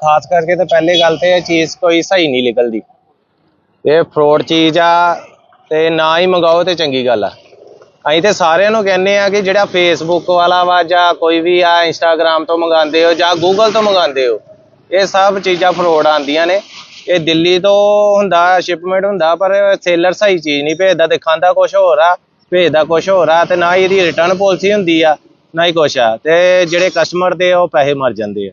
ਖਾਸ ਕਰਕੇ ਤਾਂ ਪਹਿਲੀ ਗੱਲ ਤੇ ਇਹ ਚੀਜ਼ ਕੋਈ ਸਹੀ ਨਹੀਂ ਨਿਕਲਦੀ। ਇਹ ਫਰੋਡ ਚੀਜ਼ ਆ ਤੇ ਨਾ ਹੀ ਮੰਗਾਓ ਤੇ ਚੰਗੀ ਗੱਲ ਆ। ਅਸੀਂ ਤੇ ਸਾਰਿਆਂ ਨੂੰ ਕਹਿੰਦੇ ਆ ਕਿ ਜਿਹੜਾ ਫੇਸਬੁੱਕ ਵਾਲਾ ਵਾ ਜਾਂ ਕੋਈ ਵੀ ਆ ਇੰਸਟਾਗ੍ਰam ਤੋਂ ਮੰਗਾਉਂਦੇ ਹੋ ਜਾਂ ਗੂਗਲ ਤੋਂ ਮੰਗਾਉਂਦੇ ਹੋ ਇਹ ਸਭ ਚੀਜ਼ਾਂ ਫਰੋਡ ਆਉਂਦੀਆਂ ਨੇ। ਇਹ ਦਿੱਲੀ ਤੋਂ ਹੁੰਦਾ ਸ਼ਿਪਮੈਂਟ ਹੁੰਦਾ ਪਰ ਸੇਲਰ ਸਹੀ ਚੀਜ਼ ਨਹੀਂ ਭੇਜਦਾ ਦਿਖਾਉਂਦਾ ਕੁਝ ਹੋਰ ਆ ਭੇਜਦਾ ਕੁਝ ਹੋਰ ਆ ਤੇ ਨਾ ਹੀ ਇਹਦੀ ਰਿਟਰਨ ਪਾਲਿਸੀ ਹੁੰਦੀ ਆ ਨਾ ਹੀ ਕੁਛ ਆ ਤੇ ਜਿਹੜੇ ਕਸਟਮਰ ਦੇ ਆ, ਉਹ ਪੈਸੇ ਮਰ ਜਾਂਦੇ ਆ।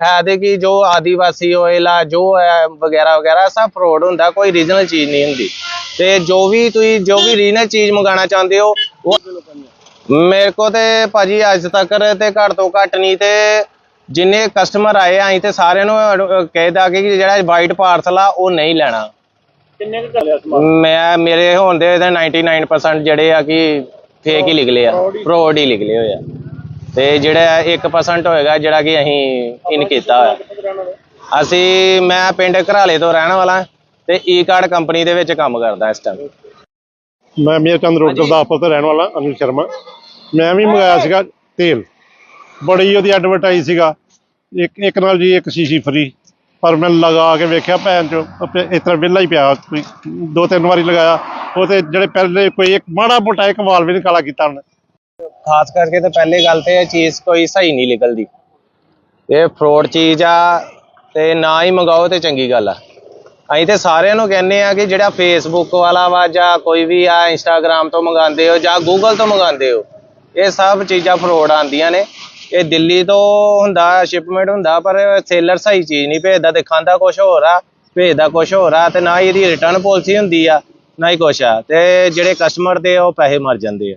ਹੈ ਤੇ ਕਿ ਜੋ ਆਦੀਵਾਸੀ ਆਇਲ ਆ ਜੋ ਹੈ ਵਗੈਰਾ ਵਗੈਰਾ ਸਭ ਫਰੋਡ ਹੁੰਦਾ ਕੋਈ ਰੀਜਨਲ ਚੀਜ਼ ਨਹੀਂ ਹੁੰਦੀ। ਤੇ ਜੋ ਵੀ ਤੁਸੀਂ ਜੋ ਵੀ ਰੀਜਨਲ ਚੀਜ਼ ਮੰਗਾਣਾ ਚਾਹੁੰਦੇ ਹੋ ਉਹ ਮੇਰੇ ਕੋ ਤੇ ਭਾਜੀ ਅੱਜ ਤੱਕ ਤੇ ਘੱਟ ਤੋਂ ਘੱਟ ਨਹੀਂ ਤੇ ਜਿੰਨੇ ਕਸਟਮਰ ਆਏ ਆ ਅਸੀਂ ਤੇ ਸਾਰਿਆਂ ਨੂੰ ਕਹਿਦਾ ਕਿ ਜਿਹੜਾ ਵਾਈਟ ਪਾਰਸਲ ਆ ਉਹ ਨਹੀਂ ਲੈਣਾ। ਕਿੰਨੇ ਕੁ ਚੱਲਿਆ ਸਮਾਨ? ਮੈਂ ਮੇਰੇ ਹੋਣ ਦੇ ਇਹਦੇ 99% ਜਿਹੜੇ ਆ ਕਿ ਫੇਕ ਹੀ ਨਿਕਲੇ ਆ। ਫਰੋਡ ਹੀ ਨਿਕਲੇ ਹੋਏ ਆ। ਤੇ ਜਿਹੜਾ 1% ਹੋਏਗਾ ਜਿਹੜਾ ਕਿ ਅਸੀਂ ਇਨ ਕੀਤਾ ਹੋਇਆ। ਅਸੀਂ ਮੈਂ ਪਿੰਡ ਘਰਾਲੇ ਤੋਂ ਰਹਿਣ ਵਾਲਾ ਤੇ ਈ ਕਾਰਡ ਕੰਪਨੀ ਦੇ ਵਿੱਚ ਕੰਮ ਕਰਦਾ ਇਸ ਟਾਈਮ ਮੈਂ ਮੇਰ ਚੰਦ ਰੋਡ ਗੁਰਦਾਸਪੁਰ ਤੋਂ ਰਹਿਣ ਵਾਲਾ ਅਨਿਲ ਸ਼ਰਮਾ। ਮੈਂ ਵੀ ਮੰਗਾਇਆ ਸੀਗਾ ਤੇਲ। ਬੜੀ ਉਹਦੀ ਐਡਵਰਟਾਈਜ਼ ਸੀਗਾ। ਇੱਕ ਇੱਕ ਨਾਲ ਜੀ ਇੱਕ ਸ਼ੀਸ਼ੀ ਫਰੀ ਪਰ ਮੈਂ ਲਗਾ ਕੇ ਵੇਖਿਆ ਭੈਣ ਚੋ ਇਸ ਤਰ੍ਹਾਂ ਵਿਹਲਾ ਹੀ ਪਿਆ। ਕੋਈ ਦੋ ਤਿੰਨ ਵਾਰੀ ਲਗਾਇਆ। ਉਹ ਤੇ ਜਿਹੜੇ ਪਹਿਲੇ ਕੋਈ ਇੱਕ ਮਾੜਾ ਮੋਟਾ ਇੱਕ ਵਾਲ ਵੀ ਨਹੀਂ ਕਾਲਾ ਕੀਤਾ ਉਹਨੇ। ਖਾਸ ਕਰਕੇ ਤਾਂ ਪਹਿਲੀ ਗੱਲ ਤੇ ਇਹ ਚੀਜ਼ ਕੋਈ ਸਹੀ ਨਹੀਂ ਨਿਕਲਦੀ। ਇਹ ਫਰੋਡ ਚੀਜ਼ ਆ ਤੇ ਨਾ ਹੀ ਮੰਗਾਓ ਤੇ ਚੰਗੀ ਗੱਲ ਆ। ਅਸੀਂ ਤੇ ਸਾਰਿਆਂ ਨੂੰ ਕਹਿੰਦੇ ਆ ਕਿ ਜਿਹੜਾ ਫੇਸਬੁੱਕ ਵਾਲਾ ਵਾ ਜਾਂ ਕੋਈ ਵੀ ਆ ਇੰਸਟਾਗ੍ਰam ਤੋਂ ਮੰਗਾਉਂਦੇ ਹੋ ਜਾਂ ਗੂਗਲ ਤੋਂ ਮੰਗਾਉਂਦੇ ਹੋ ਇਹ ਸਭ ਚੀਜ਼ਾਂ ਫਰੋਡ ਆਉਂਦੀਆਂ ਨੇ। ਇਹ ਦਿੱਲੀ ਤੋਂ ਹੁੰਦਾ ਸ਼ਿਪਮੈਂਟ ਹੁੰਦਾ ਪਰ ਸੇਲਰ ਸਹੀ ਚੀਜ਼ ਨਹੀਂ ਭੇਜਦਾ ਦਿਖਾਉਂਦਾ ਕੁਝ ਹੋਰ ਆ ਭੇਜਦਾ ਕੁਝ ਹੋਰ ਆ ਤੇ ਨਾ ਹੀ ਇਹਦੀ ਰਿਟਰਨ ਪਾਲਿਸੀ ਹੁੰਦੀ ਆ ਨਾ ਹੀ ਕੁਛ ਆ। ਤੇ ਜਿਹੜੇ ਕਸਟਮਰ ਦੇ ਆ, ਉਹ ਪੈਸੇ ਮਰ ਜਾਂਦੇ ਆ।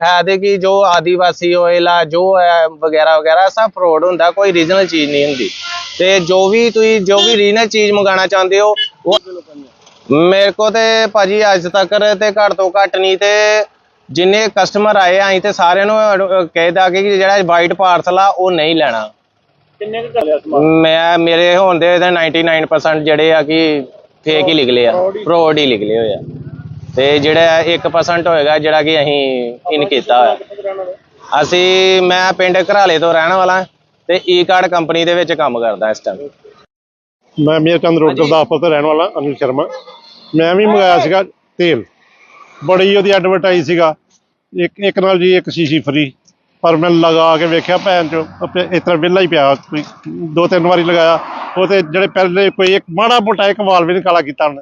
ਕਿ ਜੋ ਆਦੀਵਾਸੀ ਆਇਲ ਆ ਜੋ ਹੈ ਵਗੈਰਾ ਵਗੈਰਾ ਸਭ ਫਰੋਡ ਹੁੰਦਾ ਕੋਈ ਰੀਜਨਲ ਚੀਜ਼ ਨਹੀਂ ਹੁੰਦੀ। ਤੇ ਜੋ ਵੀ ਤੁਸੀਂ ਜੋ ਵੀ ਰੀਜਨਲ ਚੀਜ਼ ਮੰਗਾਣਾ ਚਾਹੁੰਦੇ ਹੋ ਉਹ ਮੇਰੇ ਕੋ ਤੇ ਭਾਜੀ ਅੱਜ ਤੱਕ ਤੇ ਘੱਟ ਤੋਂ ਘੱਟ ਨਹੀਂ ਤੇ ਜਿੰਨੇ ਕਸਟਮਰ ਆਏ ਆ ਤੇ ਸਾਰਿਆਂ ਨੂੰ ਕਹਿਦਾ ਕਿ ਜਿਹੜਾ ਵਾਈਟ ਪਾਰਸਲ ਆ ਉਹ ਨਹੀਂ ਲੈਣਾ। ਕਿੰਨੇ ਕੁ ਚੱਲਿਆ ਸਮਾਨ? ਮੈਂ ਮੇਰੇ ਹੋਣ ਦੇ ਇਹਦੇ 99% ਜਿਹੜੇ ਆ ਕਿ ਫੇਕ ਹੀ ਨਿਕਲੇ ਆ ਫਰੋਡ ਹੀ ਨਿਕਲੇ ਹੋਏ ਆ। ਤੇ ਜਿਹੜਾ 1% ਹੋਏਗਾ ਜਿਹੜਾ ਕਿ ਅਸੀਂ ਇਨ ਕੀਤਾ ਹੋਇਆ। ਅਸੀਂ ਮੈਂ ਪਿੰਡ ਘਰਾਲੇ ਤੋਂ ਰਹਿਣ ਵਾਲਾ ਤੇ ਈ ਕਾਰਡ ਕੰਪਨੀ ਦੇ ਵਿੱਚ ਕੰਮ ਕਰਦਾ ਇਸ ਟਾਈਮ ਮੈਂ ਮੇਰ ਚੰਦ ਰੋਡ ਗੁਰਦਾਸਪੁਰ ਤੋਂ ਰਹਿਣ ਵਾਲਾ ਅਨਿਲ ਸ਼ਰਮਾ। ਮੈਂ ਵੀ ਮੰਗਾਇਆ ਸੀਗਾ ਤੇਲ। ਬੜੀ ਉਹਦੀ ਐਡਵਰਟਾਈਜ਼ ਸੀਗਾ। ਇੱਕ ਇੱਕ ਨਾਲ ਜੀ ਇੱਕ ਸ਼ੀਸ਼ੀ ਫਰੀ ਪਰ ਮੈਂ ਲਗਾ ਕੇ ਵੇਖਿਆ ਭੈਣ ਚੋ ਇਸ ਤਰ੍ਹਾਂ ਵਿਹਲਾ ਹੀ ਪਿਆ। ਕੋਈ ਦੋ ਤਿੰਨ ਵਾਰੀ ਲਗਾਇਆ। ਉਹ ਤੇ ਜਿਹੜੇ ਪਹਿਲੇ ਕੋਈ ਇੱਕ ਮਾੜਾ ਮੋਟਾ ਇੱਕ ਵਾਲ ਵੀ ਨਹੀਂ ਕਾਲਾ ਕੀਤਾ ਉਹਨੇ।